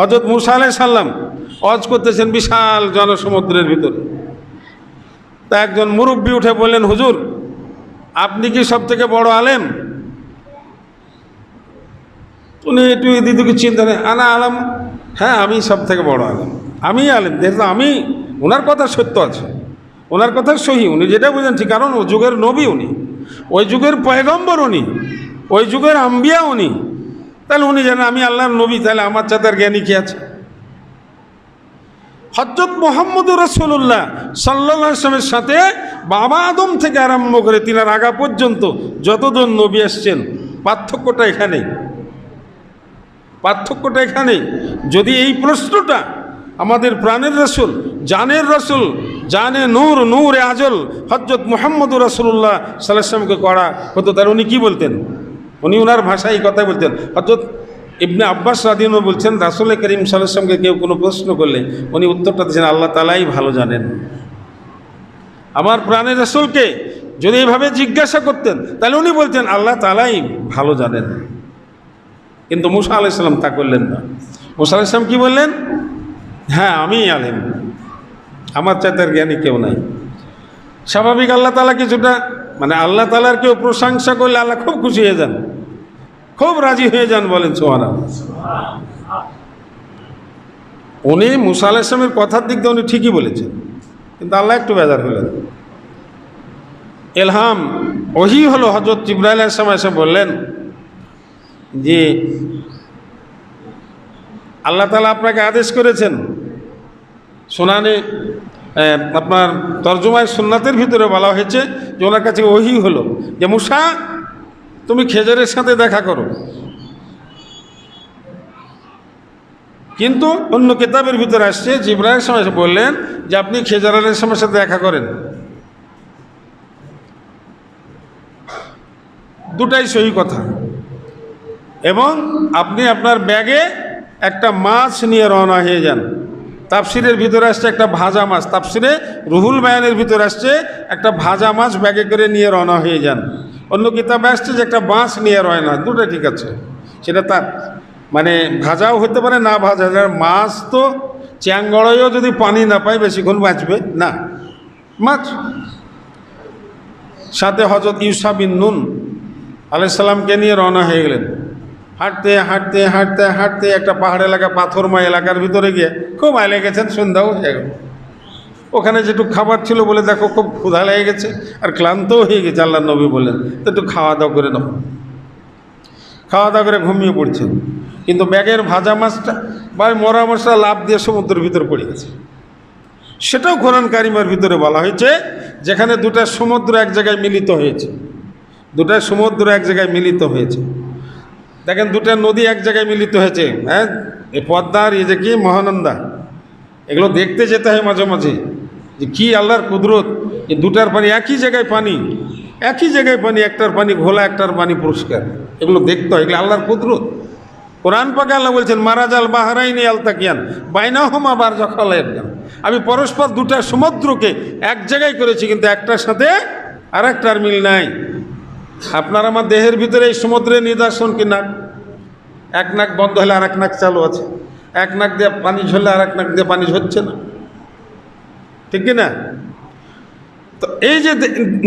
হজরত মুসা আলাই সাল্লাম অজ করতেছেন বিশাল জনসমুদ্রের ভিতরে। তা একজন মুরব্বী উঠে বললেন, হুজুর, আপনি কি সব থেকে বড় আলেম? উনি একটু দিদিকে চিন্তা নেই আনা আলাম হ্যাঁ আমি সব থেকে বড় আলেম। আমি আলেম, দেখলাম আমি ওনার কথা সত্য আছে ওনার কথা সহি, উনি যেটা বুঝেন ঠিক, কারণ ও যুগের নবী উনি, ওই যুগের পয়গম্বর উনি, ওই যুগের আম্বিয়া উনি তাহলে উনি জানেন আমি আল্লাহর নবী, তাহলে আমার চাতার জ্ঞানী কি আছে? হজরত মোহাম্মদ রসুল্লাহ সাল্লাহ আসলামের সাথে বাবা আদম থেকে আরম্ভ করে তিনার আগা পর্যন্ত যতজন নবী এসছেন পার্থক্যটা এখানেই পার্থক্যটা এখানেই যদি এই প্রশ্নটা আমাদের প্রাণের রসুল, জানের রসুল, জানে নূর নূর আজল হজরত মোহাম্মদ রসুল্লাহ সাল্লামকে করা হতো তার উনি কি বলতেন? উনি ওনার ভাষায় এই কথাই বলতেন হজরত ইবনে আব্বাস রাদিন বলছেন, রাসুল করিম সাল্লামকে কেউ কোনো প্রশ্ন করলে উনি উত্তরটা দিচ্ছেন আল্লাহ তালাই ভালো জানেন। আমার প্রাণের রাসুলকে যদি এইভাবে জিজ্ঞাসা করতেন, তাহলে উনি বলতেন, আল্লাহ তালাই ভালো জানেন। কিন্তু মুসা আলাইসাল্লাম তা করলেন না। মুসা আলাইসাল্লাম কি বললেন? হ্যাঁ আমি আলেম। আমার চাইতে জ্ঞানী কেউ নাই। স্বাভাবিক আল্লাহ তালা কিছুটা মানে আল্লাহ তালার কেউ প্রশংসা করলে আল্লাহ খুব খুশি হয়ে যান। খুব রাজি হয়ে যান বলেন সোহানা উনি মুসা আলাইসলামের কথার দিক দিয়ে উনি ঠিকই বলেছেন, কিন্তু আল্লাহ একটু বেজার হলেন। এলহাম, ওহি হলো হজরত জিব্রাইল আসলাম এসে বললেন যে, আল্লাহ তালা আপনাকে আদেশ করেছেন সোনানে আপনার তর্জমায় সুন্নাতের ভিতরে বলা হয়েছে যে ওনার কাছে ওহি হলো, যে মুসা, তুমি খেজরের সাথে দেখা করো। কিন্তু অন্য কিতাবের ভিতরে আসছে জিব্রাহের সময় বললেন যে আপনি খেজর আলের সাথে দেখা করেন। দুটাই সহি কথা। এবং আপনি আপনার ব্যাগে একটা মাছ নিয়ে রওনা হয়ে যান। তাপসিরের ভিতরে আসছে একটা ভাজা মাছ। তাপসিরে রুহুল বায়ানের ভিতরে আসছে একটা ভাজা মাছ ব্যাগে করে নিয়ে রওনা হয়ে যান। অন্য কিতাবে আসছে যে একটা বাঁশ নিয়ে রয় না দুটো ঠিক আছে। সেটা তার মানে ভাজাও হতে পারে, না ভাজা। মাছ তো চ্যাংগড়াইও যদি পানি না পায় বেশিক্ষণ বাঁচবে না। মাছ। সাথে হজরত ইউসা বিন নুন আলাইসাল্লামকে নিয়ে রওনা হয়ে গেলেন। হাঁটতে হাঁটতে হাঁটতে হাঁটতে একটা পাহাড় এলাকা পাথরময় এলাকার ভিতরে গিয়ে খুব আইলে গেছেন, সন্ধ্যাও হয়ে গেল। ওখানে যেটুক খাবার ছিল বলে দেখো খুব ক্ষুধা লেগে গেছে আর ক্লান্তও হয়ে গেছে আল্লাহ নবী বললেন, তো একটু খাওয়া দাওয়া করে নাও। খাওয়া দাওয়া করে ঘুমিয়ে পড়ছেন কিন্তু ব্যাগের ভাজা মাছটা বা মরা মাছটা লাভ দিয়ে সমুদ্রের ভিতরে পড়ে গেছে। সেটাও কোরআন কারিমার ভিতরে বলা হয়েছে, যেখানে দুটা সমুদ্র এক জায়গায় মিলিত হয়েছে। দুটা সমুদ্র এক জায়গায় মিলিত হয়েছে। দেখেন দুটো নদী এক জায়গায় মিলিত হয়েছে হ্যাঁ? এই পদ্মার, এই যে কি মহানন্দা, এগুলো দেখতে যেতে হয় মাঝে মাঝে, যে কি আল্লাহর কুদরত এই দুটার পানি একই জায়গায় পানি, একই জায়গায় পানি, একটার পানি ঘোলা, একটার পানি পরিষ্কার, এগুলো দেখতে হয়, এগুলো আল্লাহর কুদরত। কোরআন পাকে আল্লাহ বলছেন, মারাজাল বাহারাইনি আলতাকিয়ান বাইনা হোমা বার জখাল একদম আমি পরস্পর দুটা সমুদ্রকে এক জায়গায় করেছি, কিন্তু একটার সাথে আর একটার মিল নাই। আপনার আমার দেহের ভিতরে এই সমুদ্রের নিদর্শন কি নাক? এক নাক বন্ধ হলে আর এক নাক চালু আছে। এক নাক দিয়ে পানি ঝরলে আর এক নাক দিয়ে পানি ঝরছে না। ঠিক না তো এই যে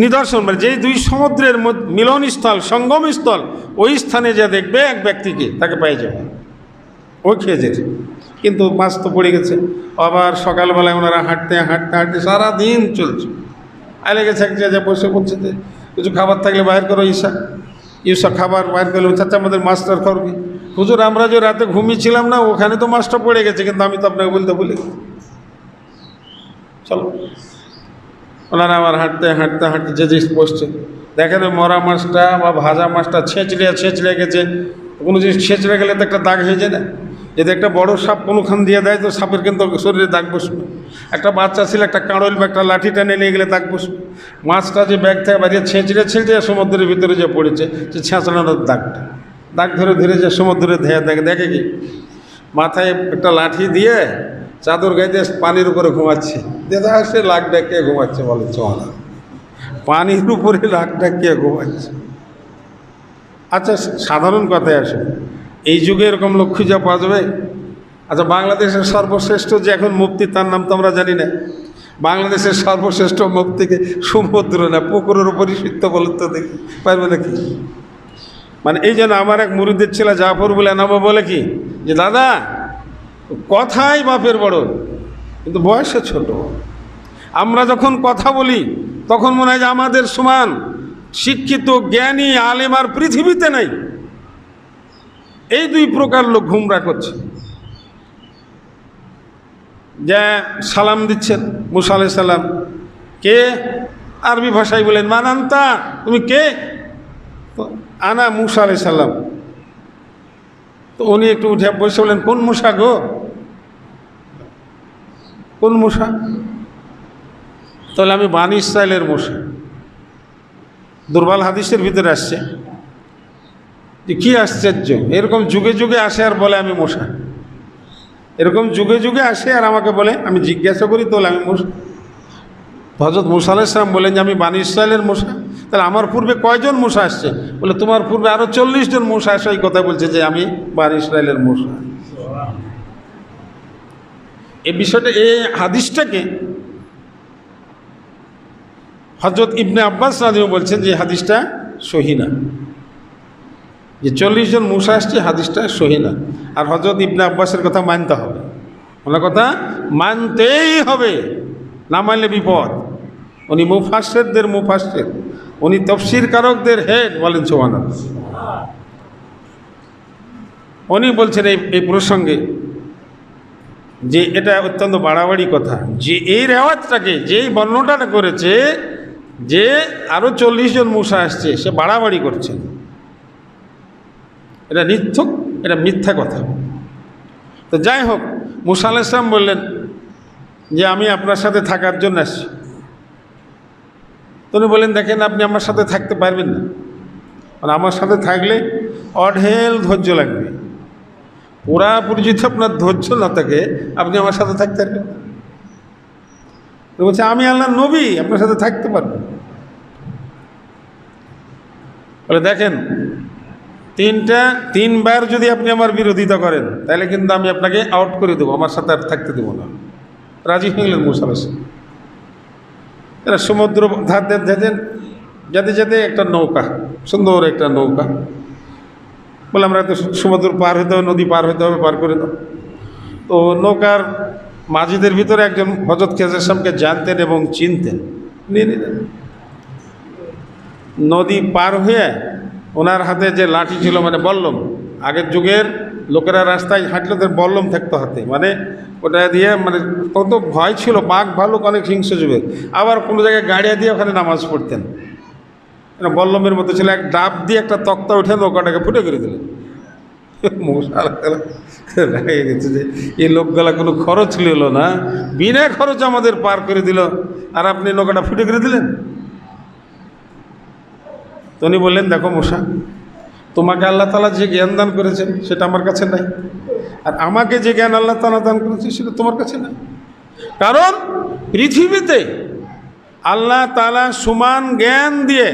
নিদর্শন মানে যেই দুই সমুদ্রের মিলনস্থল, সঙ্গমস্থল, ওই স্থানে যা দেখবে এক ব্যক্তিকে তাকে পেয়ে যাবে। ওই খেয়েছে কিন্তু মাছ তো পড়ে গেছে। আবার সকালবেলায় ওনারা হাঁটতে হাঁটতে হাঁটতে সারাদিন চলছে। আইলে গেছে এক জায়গায় বসে বলছে যে কিছু খাবার থাকলে বাইর করো ঈশা। ঈশা খাবার বাইর করলে চাচা, আমাদের মাছটার খবর কি? হুজুর, আমরা যে রাতে ঘুমিয়েছিলাম না, ওখানে তো মাছটা পড়ে গেছে, কিন্তু আমি তো আপনাকে বলতে গেছি। চলো। ওনারা আবার হাঁটতে হাঁটতে হাঁটতে যে জিনিস বসছে, দেখেন মরা মাছটা বা ভাজা মাছটা ছেঁচড়ে ছেঁচড়ে গেছে। কোনো জিনিস ছেঁচড়ে গেলে তো একটা দাগ হয়ে যায় না? যদি একটা বড় সাপ কোনোখান দিয়ে দেয়, তো সাপের কিন্তু শরীরে দাগ বসবে। একটা বাচ্চা ছিল, একটা কাঁড়ল বা একটা লাঠি টানে নিয়ে গেলে দাগ বসবে। মাছটা যে ব্যাগ থেকে বাড়িয়ে ছেঁচড়ে ছেঁচড়ে সমুদ্রের ভিতরে যে পড়েছে, যে ছেঁচড়ানোর দাগটা। দাগ ধরে ধরে যে সমুদ্রে ধেয়ে দেখে দেখে কি? মাথায় একটা লাঠি দিয়ে চাদর দিয়ে পানির উপরে ঘুমাচ্ছে। দাদা, সে লাখ ডাকিয়ে ঘুমাচ্ছে বলে? চলা। পানির উপরে লাখ ডাকিয়ে ঘুমাচ্ছে? আচ্ছা সাধারণ কথায় আসে এই যুগে এরকম লোক খুঁজে পাওয়া যাবে? আচ্ছা বাংলাদেশের সর্বশ্রেষ্ঠ যে এখন মুক্তি তার নাম তো আমরা জানি না। বাংলাদেশের সর্বশ্রেষ্ঠ মুক্তিকে সমুদ্র না, পুকুরের উপরই সিদ্ধ বলুন তো দেখি, পারবে নাকি? মানে এই জন্য আমার এক মুরুদের ছেলে জাফর বলে নামো বলে কি, যে দাদা, কথাই বাপের বড়, কিন্তু বয়সে ছোট। আমরা যখন কথা বলি, তখন মনে হয় যে আমাদের সমান শিক্ষিত, জ্ঞানী, আলেম আর পৃথিবীতে নাই। এই দুই প্রকার লোক ঘুমরা করছে। যে সালাম দিচ্ছেন মুসা সালাম, কে আরবি ভাষায় বলেন, মানান্তা, তুমি কে? আনা মুসা আলাই সাল্লাম তো উনি একটু উঠে বসে বলেন, কোন মুসা গো? কোন মশা তাহলে আমি বানি ইসরায়েলের মশা দুর্বল হাদিসের ভিতরে আসছে। যে কী আশ্চর্য? এরকম যুগে যুগে আসে আর বলে আমি মশা। এরকম যুগে যুগে আসে আর আমাকে বলে, আমি জিজ্ঞাসা করি, তাহলে আমি মশা। হজরত মুসা আলাইসলাম বলেন যে, আমি বানি ইসরায়েলের মশা। তাহলে আমার পূর্বে কয়জন মশা আসছে? বলে, তোমার পূর্বে আরও চল্লিশ জন মশা আসে এই কথা বলছে যে, আমি বানি ইসরায়েলের মশা। এই বিষয়টা এই হাদিসটাকে হজরত ইবনে আব্বাস রাজিও বলছেন যে হাদিসটা সহিনা যে চল্লিশ জন মুসা আসছে, হাদিসটা সহিনা আর হজরত ইবনে আব্বাসের কথা মানতে হবে। ওনার কথা মানতেই হবে, না মানলে বিপদ। উনি মুফাসেরদের মুফাসের উনি তফসির কারকদের হেড বলেন সোমানা উনি বলছেন এই এই প্রসঙ্গে যে এটা অত্যন্ত বাড়াবাড়ি কথা। যে এই রেওয়াজটাকে, যেই বর্ণনাটা করেছে যে আরও চল্লিশ জন মূষা আসছে, সে বাড়াবাড়ি করছেন এটা নিথ্যক এটা মিথ্যা কথা। তো যাই হোক মুসা আল ইসলাম বললেন যে, আমি আপনার সাথে থাকার জন্য আসছি। তো উনি বললেন, দেখেন, আপনি আমার সাথে থাকতে পারবেন না। মানে আমার সাথে থাকলে অঢেল ধৈর্য লাগবে। পুরাপুরি যদি আপনার ধৈর্য না থাকে আপনি আমার সাথে থাকতে পারবেন তো বলছে, আমি আল্লাহ নবী, আপনার সাথে থাকতে পারব। বলে, দেখেন তিনটা, তিনবার যদি আপনি আমার বিরোধিতা করেন, তাহলে কিন্তু আমি আপনাকে আউট করে দেবো, আমার সাথে আর থাকতে দেবো না। রাজি হয়ে গেলেন মুসালাসে এরা সমুদ্র ধার যেতেন যেতে যেতে একটা নৌকা, সুন্দর একটা নৌকা। বলে আমরা তো সমুদ্র পার হতে হবে, নদী পার হতে হবে, পার করে দাও। তো নৌকার মাঝিদের ভিতরে একজন হজরত খেজাসমকে জানতেন এবং চিনতেন। নিয়ে নিলেন। নদী পার হয়ে ওনার হাতে যে লাঠি ছিল মানে বল্লম। আগের যুগের লোকেরা রাস্তায় হাঁটলে তাদের বল্লম থাকতো হাতে। মানে ওটা দিয়ে মানে কত ভয় ছিল, বাঘ, ভালুক অনেক হিংস যুগের। আবার কোনো জায়গায় গাড়িয়া দিয়ে ওখানে নামাজ পড়তেন। মানে বল্লমের মতো ছিল, এক ডাব দিয়ে একটা তক্তা উঠে নৌকাটাকে ফুটে করে দিলেন। গেছে যে, এই লোকগুলা কোনো খরচ নিল না। বিনা খরচ আমাদের পার করে দিল। আর আপনি নৌকাটা ফুটে করে দিলেন? তো উনি বললেন, দেখো মশা, তোমাকে আল্লাহ তালা যে জ্ঞান দান করেছেন, সেটা আমার কাছে নাই। আর আমাকে যে জ্ঞান আল্লাহ তালা দান করেছে সেটা তোমার কাছে নাই। কারণ পৃথিবীতে আল্লাহ তালা সমান জ্ঞান দিয়ে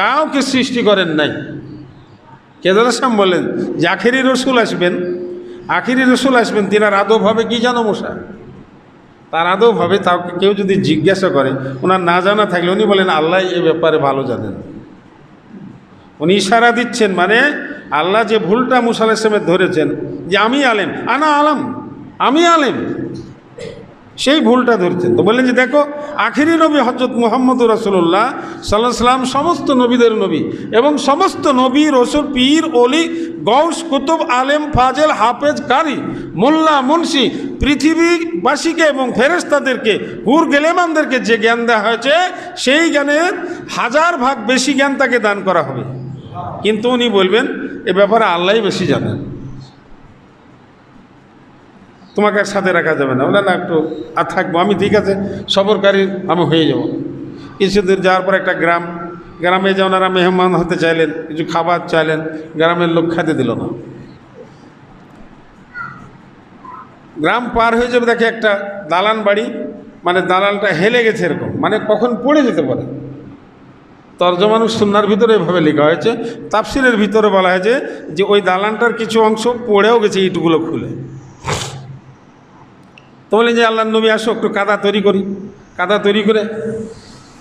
কাউকে সৃষ্টি করেন নাই। কেদার আসাম বলেন যে আখেরি রসুল আসবেন, আখেরি রসুল আসবেন, তিনার আদব হবে কি জানো মশা? তার আদব হবে তাকে কেউ যদি জিজ্ঞাসা করে, ওনার না জানা থাকলে উনি বলেন, আল্লাহ এ ব্যাপারে ভালো জানেন উনি ইশারা দিচ্ছেন মানে আল্লাহ যে ভুলটা মুসা আলাইসলামের ধরেছেন, যে আমি আলেম, আনা আলাম, আমি আলেম, সেই ভুলটা ধরছেন। তো বললেন যে দেখো, আখিরি নবী হজরত মোহাম্মদ রাসুল্লাহ সাল্লাহ সাল্লাম সমস্ত নবীদের নবী এবং সমস্ত নবী, রসুল, পীর অলি গৌস কুতুব, আলেম, ফাজেল, হাফেজ, কারি, মোল্লা, মুন্সি, পৃথিবীবাসীকে এবং ফেরেস্তাদেরকে হুর গেলেমানদেরকে যে জ্ঞান দেওয়া হয়েছে, সেই জ্ঞানের হাজার ভাগ বেশি জ্ঞান তাকে দান করা হবে। কিন্তু উনি বলবেন, এ ব্যাপারে আল্লাহ বেশি জানেন। তোমাকে সাথে রাখা যাবে না। বলে, না, একটু আর থাকব। আমি ঠিক আছে সফরকারী আমি হয়ে যাব। কিছু দূর যাওয়ার পর একটা গ্রাম, গ্রামে যে ওনারা মেহমান হতে চাইলেন, কিছু খাবার চাইলেন, গ্রামের লোক খেতে দিল না। গ্রাম পার হয়ে যাবে দেখে একটা দালান বাড়ি মানে দালানটা হেলে গেছে এরকম মানে কখন পড়ে যেতে পারে। তর্জমানুষ সুন্নার ভিতরে এভাবে লেখা হয়েছে। তাফসিরের ভিতরে বলা হয়েছে যে ওই দালানটার কিছু অংশ পড়েও গেছে ইটগুলো খুলে। তো বললেন যে আল্লাহ নবী আসো, একটু কাদা তৈরি করি। কাদা তৈরি করে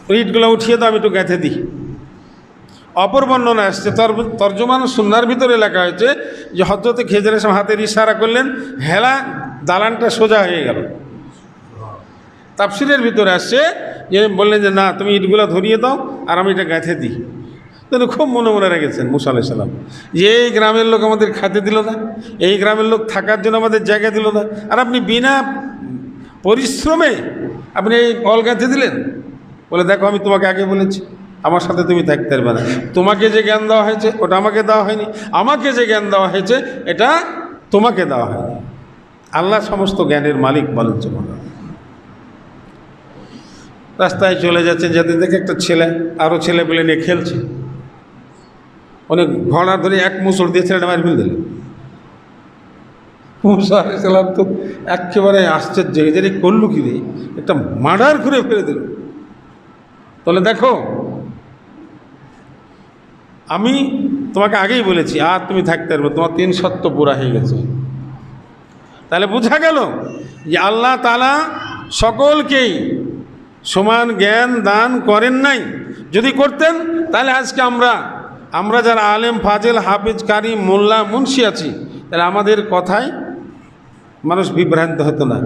ওই ইটগুলো উঠিয়ে তো আমি একটু গেঁথে দিই। অপর বর্ণনা আসছে তর- তর্জমান সুন্নার ভিতরে লেখা হয়েছে যে হজরতে খেজর ইসলাম হাতের ইশারা করলেন, হেলা দালানটা সোজা হয়ে গেল। তাফসিরের ভিতরে আসছে যে বললেন যে, না, তুমি ইটগুলো ধরিয়ে দাও আর আমি এটা গাঁথে দিই। কিন্তু খুব মনে মনে রেখেছেন মুসা আলাহ সাল্লাম যে এই গ্রামের লোক আমাদের খাতে দিল না, এই গ্রামের লোক থাকার জন্য আমাদের জায়গা দিল না, আর আপনি বিনা পরিশ্রমে আপনি এই অল গাঁথে দিলেন? বলে, দেখো, আমি তোমাকে আগে বলেছি, আমার সাথে তুমি থাকতে পারবে না। তোমাকে যে জ্ঞান দেওয়া হয়েছে, ওটা আমাকে দেওয়া হয়নি। আমাকে যে জ্ঞান দেওয়া হয়েছে, এটা তোমাকে দেওয়া হয়নি। আল্লাহ সমস্ত জ্ঞানের মালিক বলেন জন্য রাস্তায় চলে যাচ্ছে যাতে দেখে একটা ছেলে আরও ছেলে পেলে নিয়ে খেলছে। অনেক ঘোড়া ধরে এক মুসড় দিয়ে ছেলেটা মারি ফেল দিল। তো একেবারে আশ্চর্য যে রে করল কি রে? একটা মার্ডার করে ফেলে দিল। তাহলে দেখো, আমি তোমাকে আগেই বলেছি, আর তুমি থাকতে পারবে তোমার তিন সত্য পুরা হয়ে গেছে। তাহলে বোঝা গেল যে আল্লাহ তালা সকলকেই সমান জ্ঞান দান করেন নাই। যদি করতেন, তাহলে আজকে আমরা আমরা যারা আলেম, ফাজেল হাফিজ কারি মোল্লা, মুন্সি আছি, তাহলে আমাদের কথায় মানুষ বিভ্রান্ত হতো না।